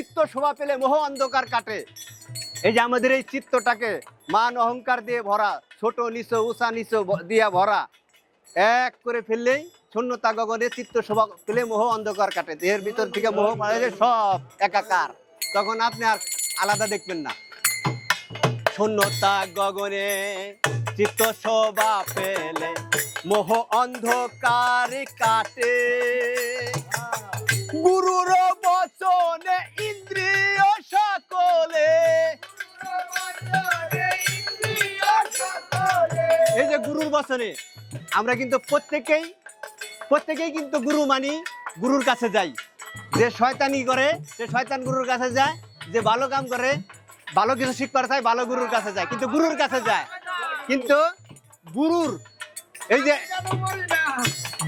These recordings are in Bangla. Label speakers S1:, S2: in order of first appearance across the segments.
S1: চিত্ত শোভা পেলে মোহ অন্ধকার কাটে। এই যে আমাদের এই চিত্তটাকে মান অহংকার দিয়ে ভরা, ছোট নিচ উষা নিচ দিয়া ভরা, এক করে ফেললেই শূন্যতা গগনে চিত্ত শোভা পেলে মোহ অন্ধকার কাটে। দেহের ভিতর থেকে মোহ পাড়ে সব একাকার। তখন আপনি আর আলাদা দেখবেন না। শূন্যতা গগনে চিত্ত শোভা পেলে মোহ অন্ধকার কাটে। গুরুর বচনে এই যে গুরুর বচনে আমরা কিন্তু প্রত্যেকেই প্রত্যেকেই কিন্তু গুরু মানি, গুরুর কাছে যাই। যে শয়তানি করে, সে শয়তান গুরুর কাছে যায়, যে ভালো কাম করে, ভালো কিছু শিখবার চায়, ভালো গুরুর কাছে যায়, কিন্তু গুরুর কাছে যায়। কিন্তু গুরুর, এই যে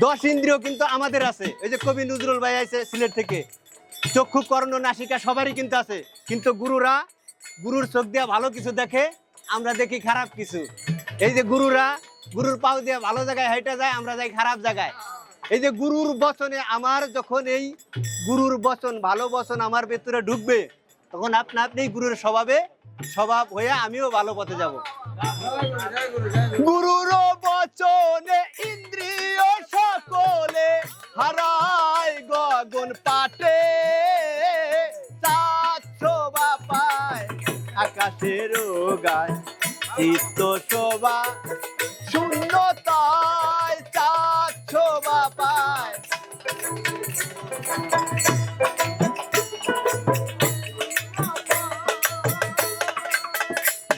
S1: দশ ইন্দ্রিয় কিন্তু আমাদের আছে। এই যে কবি নজরুল ভাই আছে সিলেট থেকে। চক্ষু, কর্ণ, নাসিকা সবারই কিন্তু আছে। কিন্তু গুরুরা, গুরুর চোখ দিয়ে ভালো কিছু দেখে, আমরা দেখি খারাপ কিছু। এই যে গুরুরা, গুরুর পাও দিয়ে ভালো জায়গায় হাইটা যায়, আমরা যাই খারাপ জায়গায়। এই যে গুরুর বচনে আমার যখন এই গুরুর বচন, ভালো বচন আমার ভেতরে ঢুকবে, তখন আপনা আপনি গুরুর স্বভাবে, স্বভাব হয়ে আমিও ভালো পথে যাব। গুরুর বচনে ইন্দ্রিয় সকলে হারায় গগন পাটে চাচ্ছবা পায় আকাশের গায়। চিত্ত শোভা। শূন্যতায় চাচ্ছবা পায়।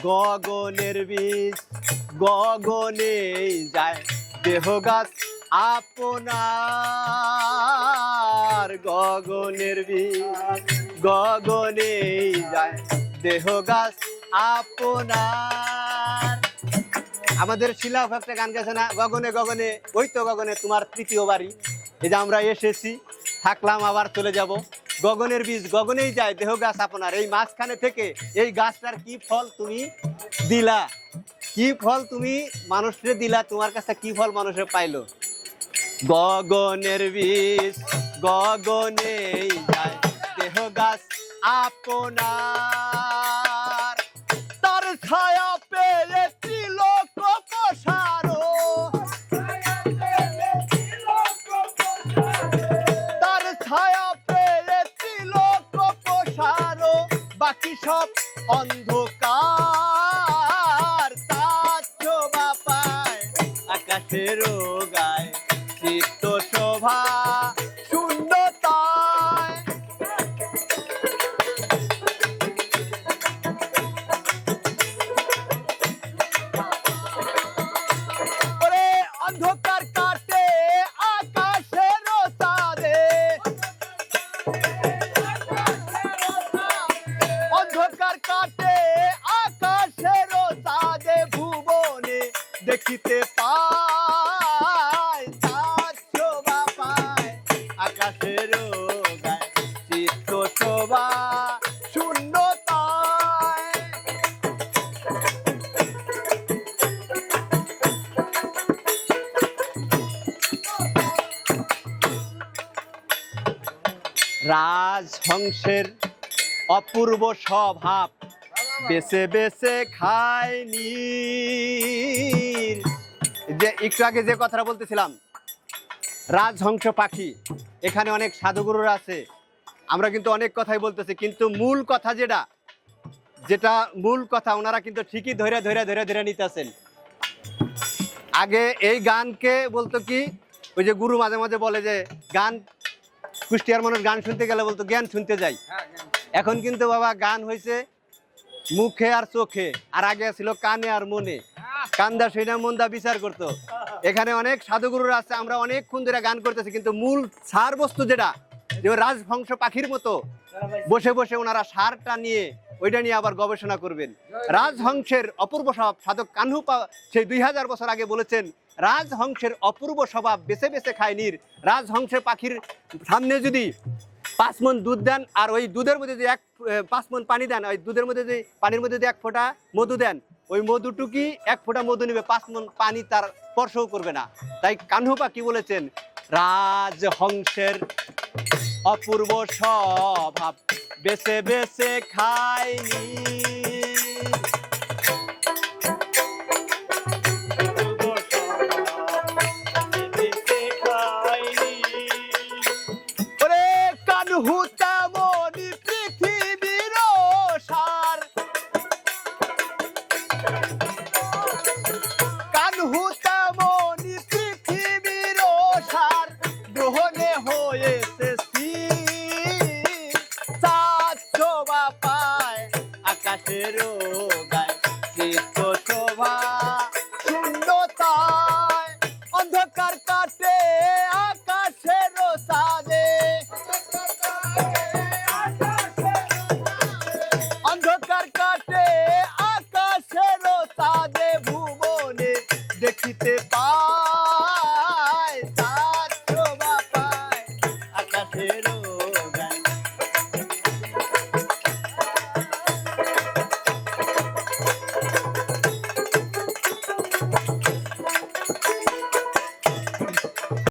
S1: গগনের বীজ গগনে যায়। দেহ গাছ আপনার। গগনের বীজ গগনে যায়। দেহ গাছ আপনার। আমাদের শিলা একটা গান গেছে না? গগনে গগনে, ওই তো গগনে তোমার তৃতীয় বাড়ি। এই যে আমরা এসেছি, থাকলাম, আবার চলে যাব। গগনের বীজ গগনেই যায়, দেহ গাছ আপনার। এই মাঝখানে থেকে এই গাছটার কি ফল তুমি দিলা? কি ফল তুমি মানুষকে দিলা? তোমার কাছে কি ফল মানুষের পাইলো? গগনের বীজ গগনেই যায়, দেহ গাছ আপনার। তার ছায়া সব অন্ধকার তার শোভা পায়। আকাশের গায় চিত্ত শোভা অন্ধকার কাটে আকাশের তারে ভুবনে দেখিতে পায় শোভা পায়। আকাশের গায় চিত্ত শোভা রাজহংসের অপূর্ব স্বভাব। বেছে বেছে খায় নীর যে, একটু আগে যে কথাটা বলতেছিলাম, রাজহংস পাখি, এখানে অনেক সাধুগুরুরা আছে। আমরা কিন্তু অনেক কথাই বলতেছি, কিন্তু মূল কথা যেটা যেটা মূল কথা ওনারা কিন্তু ঠিকই ধরে ধরে ধরে ধরে নিতেছেন। আগে এই গানকে বলতো কি, ওই যে গুরু মাঝে মাঝে বলে যে, গান, কুষ্টিয়ার মানুষ গান শুনতে গেলে বলতো, জ্ঞান শুনতে যাই। এখন কিন্তু বাবা গান হয়েছে মুখে আর চোখে, আর আগে ছিল কানে আর মনে। কান্দা শুনে মন্দা বিচার করতো। এখানে অনেক সাধুগুরুরা আছে, আমরা অনেকক্ষণ ধরে গান করতেছি, কিন্তু মূল সার বস্তু যেটা, যে ওই রাজবংশ পাখির মতো বসে বসে ওনারা সারটা নিয়ে, ওইটা নিয়ে আবার গবেষণা করবেন। রাজহংসের অপূর্ব স্বভাব, সাধক কানহু সেই দুই হাজার বছর আগে বলেছেন, রাজহংসের অপূর্ব স্বভাব বেছে বেছে খায় নীর। রাজহংসের পাখির সামনে যদি পাঁচ মন দুধ দেন, আর ওই দুধের মধ্যে যদি এক পাঁচ মন পানি দেন, ওই দুধের মধ্যে যদি পানির মধ্যে যদি এক ফোঁটা মধু দেন, ওই মধুটুকি এক ফোঁটা মধু নেবে, পাঁচ মন পানি তার স্পর্শও করবে না। তাই কানহুপা কি বলেছেন? রাজহংসের অপূর্ব স্বভাব বেছে বেছে খাইনি কানহু